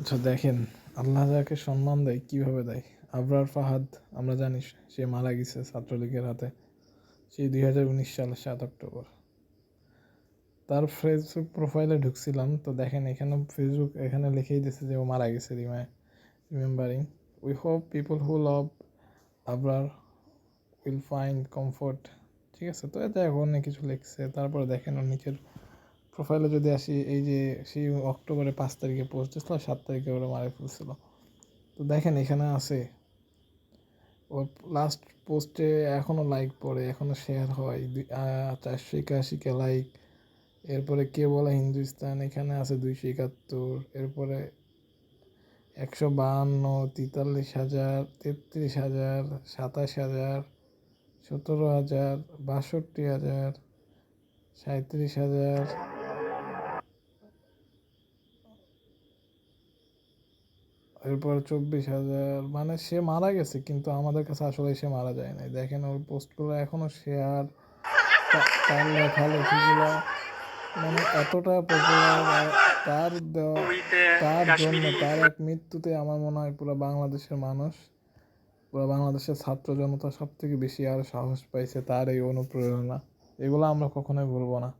আচ্ছা দেখেন, আল্লাহ যাকে সম্মান দেয়, কীভাবে দেয়? আবরার ফাহাদ, আমরা জানি সে মারা গেছে ছাত্রলীগের হাতে, সেই দুই হাজার উনিশ সালের সাত অক্টোবর। তার ফেসবুক প্রোফাইলে ঢুকছিলাম, তো দেখেন, এখানে ফেসবুক এখানে লিখেই দিয়েছে যে ও মারা গেছে রিমায় remembering we hope people who love Abrar will find comfort ঠিক আছে, তো এতে এখন কিছু লিখছে, তারপরে দেখেন ওর নিচের প্রোফাইলে যদি আসি, এই যে সেই অক্টোবরে পাঁচ তারিখে পোস্ট দিয়েছিল সাত তারিখে ওরা মারা ফেলছিল। তো দেখেন এখানে আছে ওর লাস্ট পোস্টে এখনও লাইক পড়ে এখনও শেয়ার হয় চারশো একাশি কে লাইক এরপরে কে বলে হিন্দুস্তান, এখানে আছে দুইশো একাত্তর, এরপরে একশো বাহান্ন, তেতাল্লিশ হাজার, তেত্রিশ হাজার, সাতাশ হাজার, সতেরো হাজার, বাষট্টি হাজার সাঁত্রিশ হাজার এরপর চব্বিশ হাজার মানে সে মারা গেছে, কিন্তু আমাদের কাছে আসলে সে মারা যায় নাই। দেখেন ওর পোস্টগুলো এখনও শেয়ার তার লেখালেখিগুলো মানে এতটা পপুলার তার তার জন্য তার এক মৃত্যুতে আমার মনে হয় পুরো বাংলাদেশের মানুষ, পুরো বাংলাদেশের ছাত্র জনতা সব থেকে বেশি আর সাহস পাইছে তার এই অনুপ্রেরণা। এগুলো আমরা কখনোই ভুলবো না।